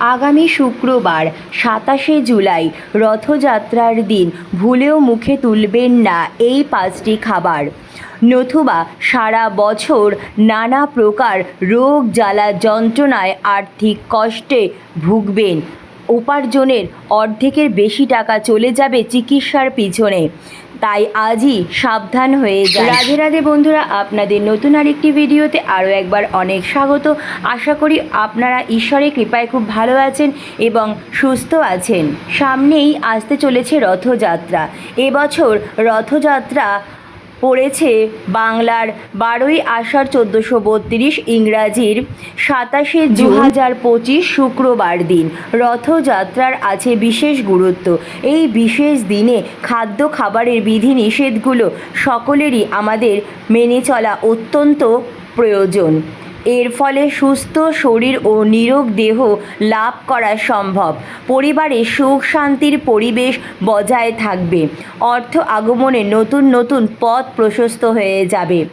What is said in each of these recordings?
আগামী শুক্রবার, সাতাশে জুলাই, রথযাত্রার দিন। ভুলেও মুখে তুলবেন না এই পাঁচটি খাবার। নতুবা সারা বছর নানা প্রকার রোগ, জ্বালা, যন্ত্রণায় আর্থিক কষ্টে ভুগবেন। উপার্জনের অর্ধেকের বেশি টাকা চলে যাবে চিকিৎসার পিছনে। তাই আজই সাবধান হয়ে যায় রাধে রাধে বন্ধুরা, আপনাদের নতুন আরেকটি ভিডিওতে আরও একবার অনেক স্বাগত। আশা করি আপনারা ঈশ্বরের কৃপায় খুব ভালো আছেন এবং সুস্থ আছেন। সামনেই আসতে চলেছে রথযাত্রা। এবছর রথযাত্রা পড়েছে বাংলার বারোই আষাঢ় চোদ্দোশো বত্রিশ ইংরাজির সাতাশে দু হাজার পঁচিশ শুক্রবার দিন। রথযাত্রার আছে বিশেষ গুরুত্ব। এই বিশেষ দিনে খাদ্য খাবারের বিধি নিষেধগুলো সকলেরই আমাদের মেনে চলা অত্যন্ত প্রয়োজন। এর ফলে সুস্থ শরীর ও নিরোগ দেহ লাভ করা সম্ভব। পরিবারে সুখ শান্তির পরিবেশ বজায় থাকবে। অর্থ আগমনে নতুন নতুন পথ প্রশস্ত হয়ে যাবে।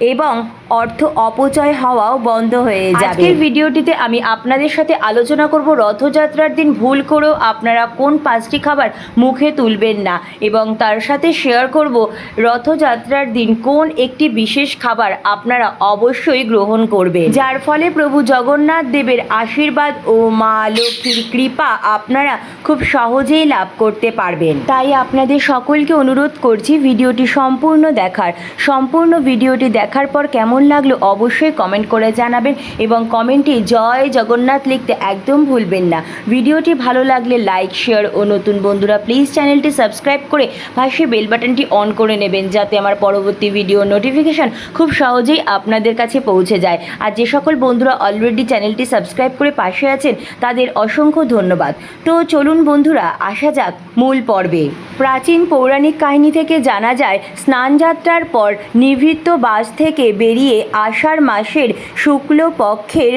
এবং অর্থ অপচয় হওয়াও বন্ধ হয়ে যাবে। আজকের ভিডিওটিতে আমি আপনাদের সাথে আলোচনা করব রথযাত্রার দিন। ভুল করেও আপনারা কোন পাঁচটি খাবার মুখে তুলবেন না। এবং তার সাথে শেয়ার করব রথযাত্রার দিন কোন একটি বিশেষ খাবার আপনারা অবশ্যই গ্রহণ করবেন। যার ফলে প্রভু জগন্নাথ দেবের আশীর্বাদ ও মা লক্ষ্মীর কৃপা আপনারা খুব সহজেই লাভ করতে পারবেন। তাই আপনাদের সকলকে অনুরোধ করছি ভিডিওটি সম্পূর্ণ দেখার। সম্পূর্ণ ভিডিওটি দেখার পর কেমন লাগল অবশ্যই কমেন্ট করে জানাবেন এবং কমেন্টে জয় জগন্নাথ লিখতে একদম ভুলবেন না। ভিডিওটি ভালো লাগলে লাইক শেয়ার ও নতুন বন্ধুরা প্লিজ চ্যানেলটি সাবস্ক্রাইব করে পাশে বেল বাটনটি অন করে নেবেন যাতে আমার পরবর্তী ভিডিও নোটিফিকেশান খুব সহজেই আপনাদের কাছে পৌঁছে যায়। আর যে সকল বন্ধুরা অলরেডি চ্যানেলটি সাবস্ক্রাইব করে পাশে আছেন, তাদের অসংখ্য ধন্যবাদ। তো চলুন বন্ধুরা, আসা যাক মূল পর্বে। প্রাচীন পৌরাণিক কাহিনী থেকে জানা যায়, স্নানযাত্রার পর নিভৃত্ত বাস থেকে বেরিয়ে আষাঢ় মাসের শুক্ল পক্ষের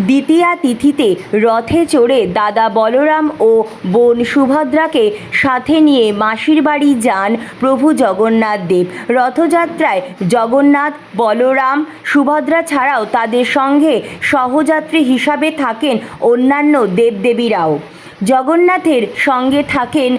দ্বিতীয়া তিথিতে রথে চড়ে দাদা বলরাম ও বোন সুভদ্রাকে সাথে নিয়ে মাসির বাড়ি যান প্রভু জগন্নাথ দেব। রথযাত্রায় জগন্নাথ, বলরাম, সুভদ্রা ছাড়াও তাদের সঙ্গে সহযাত্রী হিসাবে থাকেন অন্যান্য দেবদেবীরাও। জগন্নাথের সঙ্গে থাকেন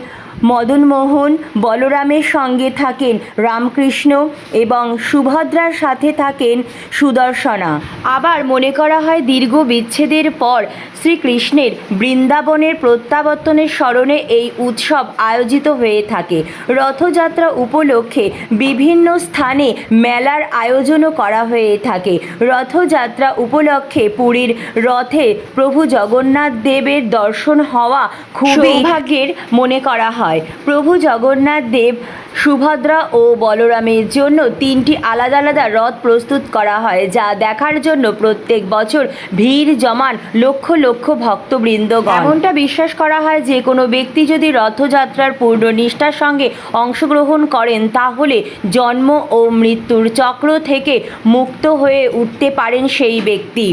মদনমোহন বলরামের সঙ্গে থাকেন রামকৃষ্ণ এবং সুভদ্রার সাথে থাকেন সুদর্শনা। আবার মনে করা হয় দীর্ঘ বিচ্ছেদের পর শ্রীকৃষ্ণের বৃন্দাবনের প্রত্যাবর্তনের স্মরণে এই উৎসব আয়োজিত হয়ে থাকে। রথযাত্রা উপলক্ষে বিভিন্ন স্থানে মেলার আয়োজনও করা হয়ে থাকে। রথযাত্রা উপলক্ষে পুরীর রথে প্রভু জগন্নাথ দেবের দর্শন হওয়া খুবই সৌভাগ্যের মনে করা হয়। প্রভু জগন্নাথ দেব, সুভদ্রা ও বলরামের জন্য তিনটি আলাদা আলাদা রথ প্রস্তুত করা হয়, যা দেখার জন্য প্রত্যেক বছর ভিড় জমান লক্ষ লক্ষ ভক্তবৃন্দ এমনটা বিশ্বাস করা হয় যে, কোনো ব্যক্তি যদি রথযাত্রার পূর্ণ নিষ্ঠার সঙ্গে অংশগ্রহণ করেন, তাহলে জন্ম ও মৃত্যুর চক্র থেকে মুক্ত হয়ে উঠতে পারেন সেই ব্যক্তি।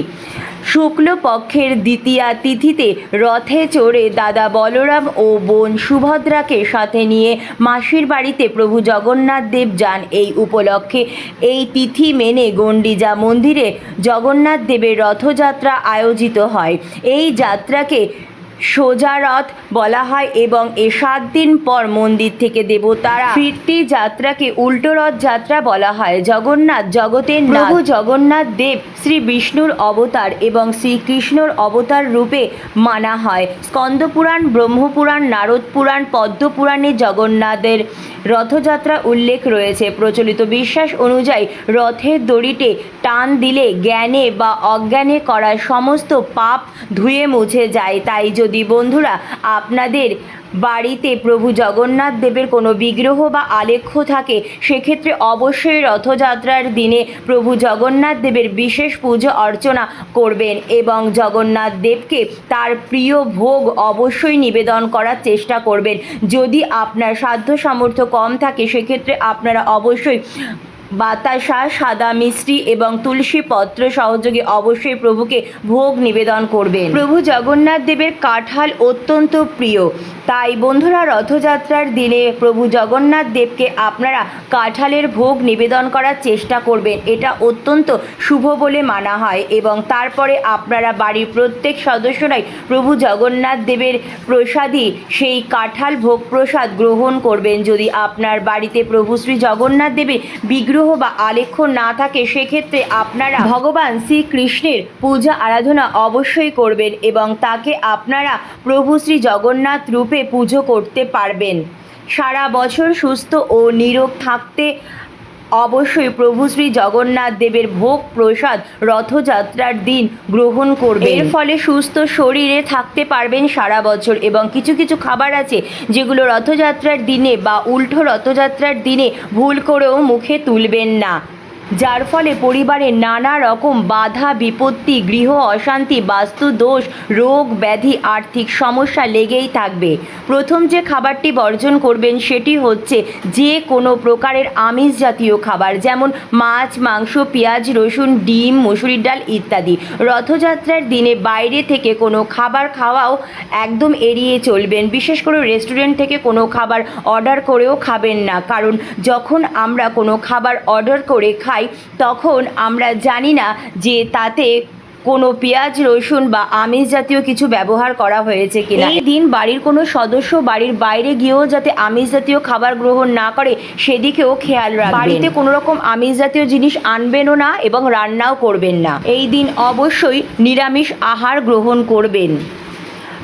শুক্লপক্ষের দ্বিতীয়া তিথিতে রথে চড়ে দাদা বলরাম ও বোন সুভদ্রাকে সাথে নিয়ে মাসির বাড়িতে প্রভু জগন্নাথ দেব যান এই উপলক্ষে। এই তিথি মেনে গণ্ডিজা মন্দিরে জগন্নাথ দেবের রথযাত্রা আয়োজিত হয়। এই যাত্রাকে সোজা রথ বলা হয় এবং এ সাত দিন পর মন্দির থেকে দেবতারা ফিরতি যাত্রাকে উল্টো রথ যাত্রা বলা হয়। জগন্নাথ জগতের প্রভু জগন্নাথ দেব শ্রী বিষ্ণুর অবতার এবং শ্রীকৃষ্ণর অবতার রূপে মানা হয়। স্কন্দপুরাণ ব্রহ্মপুরাণ নারদ পুরাণ পদ্মপুরাণে জগন্নাথের রথযাত্রা উল্লেখ রয়েছে। প্রচলিত বিশ্বাস অনুযায়ী রথের দড়িতে টান দিলে জ্ঞানে বা অজ্ঞানে করা সমস্ত পাপ ধুয়ে মুছে যায়। তাই যদি বন্ধুরা আপনাদের বাড়িতে প্রভু জগন্নাথ দেবের কোনো বিগ্রহ বা আলেখ্য থাকে, সেক্ষেত্রে অবশ্যই রথযাত্রার দিনে প্রভু জগন্নাথ দেবের বিশেষ পুজো অর্চনা করবেন এবং জগন্নাথ দেবকে তার প্রিয় ভোগ অবশ্যই নিবেদন করার চেষ্টা করবেন। যদি আপনার সাধ্য সামর্থ্য কম থাকে, সেক্ষেত্রে আপনারা অবশ্যই বাতাসা, সাদা মিষ্টি এবং তুলসী পত্র সহযোগে অবশ্যই প্রভুকে ভোগ নিবেদন করবেন। প্রভু জগন্নাথ দেবের কাঁঠাল অত্যন্ত প্রিয়। তাই বন্ধুরা, রথযাত্রার দিনে প্রভু জগন্নাথ দেবকে আপনারা কাঁঠালের ভোগ নিবেদন করার চেষ্টা করবেন। এটা অত্যন্ত শুভ বলে মানা হয় এবং তারপরে আপনারা বাড়ির প্রত্যেক সদস্যরাই প্রভু জগন্নাথ দেবের প্রসাদী সেই কাঁঠাল ভোগ প্রসাদ গ্রহণ করবেন। যদি আপনার বাড়িতে প্রভু শ্রী জগন্নাথ দেবের বিগ্রহ বা আলেখ্য না থাকে, সেক্ষেত্রে আপনারা ভগবান শ্রীকৃষ্ণের পূজা আরাধনা অবশ্যই করবেন এবং তাকে আপনারা প্রভু শ্রী জগন্নাথ রূপে পুজো করতে পারবেন। সারা বছর সুস্থ ও নিরোগ থাকতে অবশ্যই প্রভু শ্রী জগন্নাথ দেবের ভোগ প্রসাদ রথযাত্রার দিন গ্রহণ করবে এর ফলে সুস্থ শরীরে থাকতে পারবেন সারা বছর এবং কিছু কিছু খাবার আছে যেগুলো রথযাত্রার দিনে বা উল্টো রথযাত্রার দিনে ভুল করেও মুখে তুলবেন না। যার ফলে পরিবারে নানা রকম বাধা, বিপত্তি, গৃহ অশান্তি বাস্তু দোষ রোগ, ব্যাধি, আর্থিক সমস্যা লেগেই থাকবে। প্রথম যে খাবারটি বর্জন করবেন সেটি হচ্ছে যে কোনো প্রকারের আমিষ জাতীয় খাবার, যেমন মাছ, মাংস, পেঁয়াজ, রসুন, ডিম, মসুরির ডাল ইত্যাদি। রথযাত্রার দিনে বাইরে থেকে কোনো খাবার খাওয়াও একদম এড়িয়ে চলবেন। বিশেষ করে রেস্টুরেন্ট থেকে কোনো খাবার অর্ডার করেও খাবেন না। কারণ যখন আমরা কোনো খাবার অর্ডার করে খাই তখন আমরা জানি না যে তাতে কোনো পেঁয়াজ রসুন বা আমিষ জাতীয় কিছু ব্যবহার করা হয়েছে কিনা। এই দিন বাড়ির কোনো সদস্য বাড়ির বাইরে গিয়েও যাতে আমিষ জাতীয় খাবার গ্রহণ না করে সেদিকেও খেয়াল রাখবেন। বাড়িতে কোনো রকম আমিষ জাতীয় জিনিস আনবেনও না এবং রান্নাও করবেন না। এই দিন অবশ্যই নিরামিষ আহার গ্রহণ করবেন।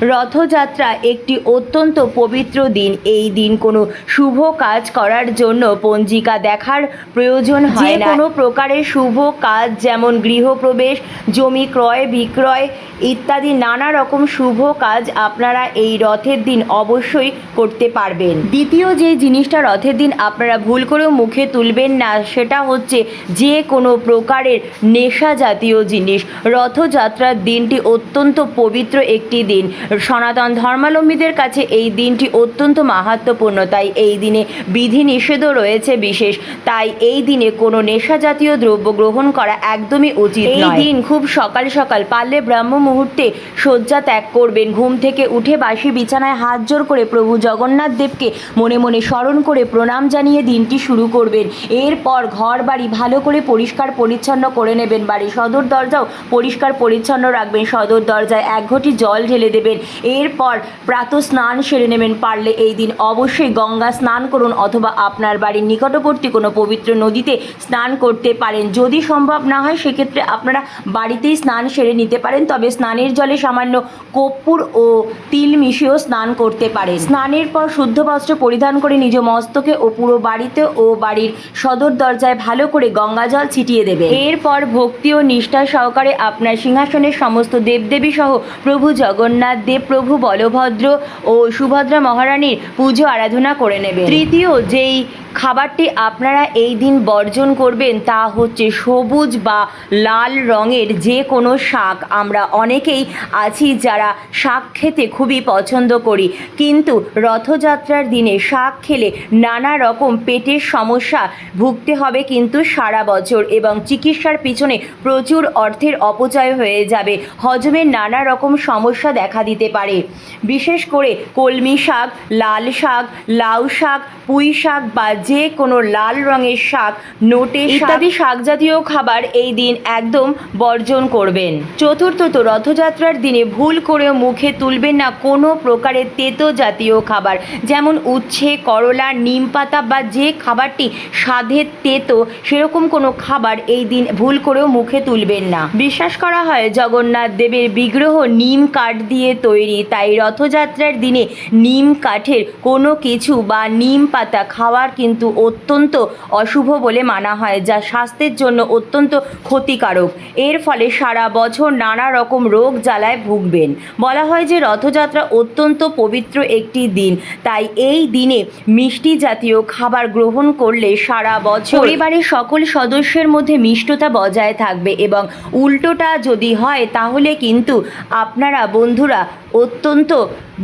রথযাত্রা একটি অত্যন্ত পবিত্র দিন। এই দিন কোনো শুভ কাজ করার জন্য পঞ্জিকা দেখার প্রয়োজন হয় না। কোনো প্রকারের শুভ কাজ যেমন গৃহপ্রবেশ জমি ক্রয় বিক্রয় ইত্যাদি নানা রকম শুভ কাজ আপনারা এই রথের দিন অবশ্যই করতে পারবেন। দ্বিতীয় যে জিনিসটা রথের দিন আপনারা ভুল করেও মুখে তুলবেন না সেটা হচ্ছে যে কোনো প্রকারের নেশা জাতীয় জিনিস। রথযাত্রার দিনটি অত্যন্ত পবিত্র একটি দিন। সনাতন ধর্মাবলম্বীদের কাছে এই দিনটি অত্যন্ত মাহাত্মপূর্ণ। তাই এই দিনে বিধি নিষেধও রয়েছে বিশেষ। তাই এই দিনে কোনো নেশা জাতীয় দ্রব্য গ্রহণ করা একদমই উচিত এই দিন খুব সকাল সকাল পারলে ব্রাহ্ম মুহূর্তে শয্যা ত্যাগ করবেন। ঘুম থেকে উঠে বাসি বিছানায় হাত জোর করে প্রভু জগন্নাথ দেবকে মনে মনে স্মরণ করে প্রণাম জানিয়ে দিনটি শুরু করবেন। এরপর ঘর বাড়ি ভালো করে পরিষ্কার পরিচ্ছন্ন করে নেবেন। বাড়ি সদর দরজাও পরিষ্কার পরিচ্ছন্ন রাখবেন। সদর দরজায় এক ঘটি জল ঢেলে দেবেন। এরপর প্রাত স্নান সেরে নেবেন। পারলে এই দিন অবশ্যই গঙ্গা স্নান করুন অথবা আপনার বাড়ির নিকটবর্তী কোনো পবিত্র নদীতে স্নান করতে পারেন। যদি সম্ভব না হয়, সেক্ষেত্রে আপনারা বাড়িতেই স্নান সেরে নিতে পারেন। তবে স্নানের জলে সামান্য কর্পূর ও তিল মিশিয়েও স্নান করতে পারেন। স্নানের পর শুদ্ধ বস্ত্র পরিধান করে নিজ মস্তকে ও পুরো বাড়িতে ও বাড়ির সদর দরজায় ভালো করে গঙ্গা জল ছিটিয়ে দেবে এরপর ভক্তি ও নিষ্ঠা সহকারে আপনার সিংহাসনের সমস্ত দেবদেবী সহ প্রভু জগন্নাথ দেব প্রভু বলভদ্র ও সুভদ্রা মহারানীর পুজো আরাধনা করে নেবেন তৃতীয়, যেই খাবারটি আপনারা এই দিন বর্জন করবেন তা হচ্ছে সবুজ বা লাল রঙের যে কোনো শাক। আমরা অনেকেই আছি যারা শাক খেতে খুবই পছন্দ করি, কিন্তু রথযাত্রার দিনে শাক খেলে নানা রকম পেটের সমস্যা ভুগতে হবে কিন্তু সারা বছর এবং চিকিৎসার পিছনে প্রচুর অর্থের অপচয় হয়ে যাবে। হজমের নানা রকম সমস্যা দেখা দিতে পারে। বিশেষ করে কলমি শাক, লাল শাক, লাউ শাক, পুঁই শাক বা যে কোনো লাল রঙের শাক, নোটে ইত্যাদি শাক জাতীয় খাবার এই দিন একদম বর্জন করবেন। চতুর্থত রথযাত্রার দিনে ভুল করেও মুখে তুলবেন না কোনো প্রকারের তেতো জাতীয় খাবার। যেমন উচ্ছে, করলা, নিম পাতা বা যে খাবারটি স্বাদের তেতো, সেরকম কোনো খাবার এই দিন ভুল করেও মুখে তুলবেন না। বিশ্বাস করা হয়, জগন্নাথ দেবের বিগ্রহ নিম কাঠ দিয়ে তৈরি। তাই রথযাত্রার দিনে নিম কাঠের কোনো কিছু বা নিম পাতা খাওয়ার কিন্তু অত্যন্ত অশুভ বলে মানা হয়, যা স্বাস্থ্যের জন্য অত্যন্ত ক্ষতিকারক। এর ফলে সারা বছর নানা রকম রোগ জ্বালায় ভুগবেন। বলা হয় যে, রথযাত্রা অত্যন্ত পবিত্র একটি দিন। তাই এই দিনে মিষ্টি জাতীয় খাবার গ্রহণ করলে সারা বছর পরিবারের সকল সদস্যের মধ্যে মিষ্টতা বজায় থাকবে এবং উল্টোটা যদি হয়, তাহলে কিন্তু আপনারা বন্ধুরা অত্যন্ত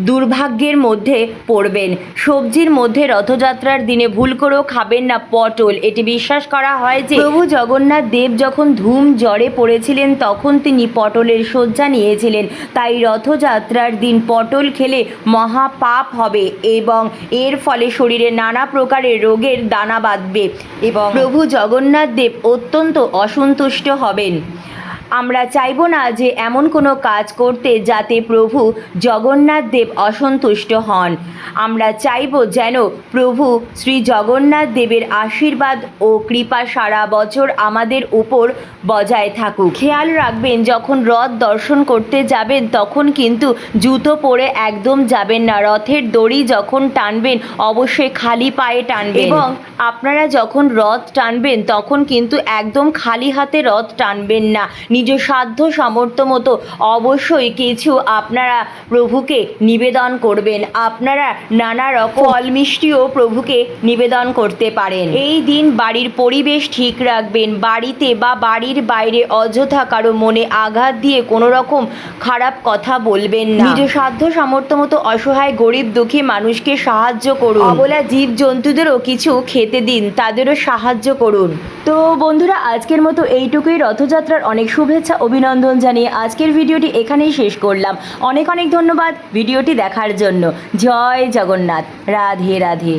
দুর্ভাগ্যের মধ্যে পড়বেন। সবজির মধ্যে রথযাত্রার দিনে ভুল করেও খাবেন না পটল। এটি বিশ্বাস করা হয় যে প্রভু জগন্নাথ দেব যখন ধুম জ্বরে পড়েছিলেন তখন তিনি পটলের শয্যা নিয়েছিলেন। তাই রথযাত্রার দিন পটল খেলে মহা পাপ হবে এবং এর ফলে শরীরে নানা প্রকারের রোগের দানা বাঁধবে এবং প্রভু জগন্নাথ দেব অত্যন্ত অসন্তুষ্ট হবেন। আমরা চাইব না যে এমন কোনো কাজ করতে যাতে প্রভু জগন্নাথ দেব অসন্তুষ্ট হন। আমরা চাইব যেন প্রভু শ্রী জগন্নাথ দেবের আশীর্বাদ ও কৃপা সারা বছর আমাদের উপর বজায় থাকুক। খেয়াল রাখবেন, যখন রথ দর্শন করতে যাবেন, তখন কিন্তু জুতো পরে একদম যাবেন না। রথের দড়ি যখন টানবেন, অবশ্যই খালি পায়ে টানবেন। এবং আপনারা যখন রথ টানবেন, তখন কিন্তু একদম খালি হাতে রথ টানবেন না। নিজ সাধ্য সামর্থ্য মতো অবশ্যই কিছু আপনারা প্রভুকে নিবেদন করবেন। আপনারা নানা রকম ফল মিষ্টিও প্রভুকে নিবেদন করতে পারেন। এই দিন বাড়ির পরিবেশ ঠিক রাখবেন। বাড়িতে বা বাড়ির বাইরে অযথা কারও মনে আঘাত দিয়ে কোনো রকম খারাপ কথা বলবেন না। নিজ সাধ্য সামর্থ্য মতো অসহায়, গরিব, দুঃখী মানুষকে সাহায্য করুন। অবলা জীব জন্তুদেরও কিছু খেতে দিন, তাদেরও সাহায্য করুন। তো বন্ধুরা, আজকের মতো এইটুকুই। রথযাত্রার অনেক শুভেচ্ছা, অভিনন্দন জানিয়ে আজকের ভিডিওটি এখানেই শেষ করলাম। অনেক অনেক ধন্যবাদ ভিডিওটি দেখার জন্য। জয় জগন্নাথ। রাধে রাধে।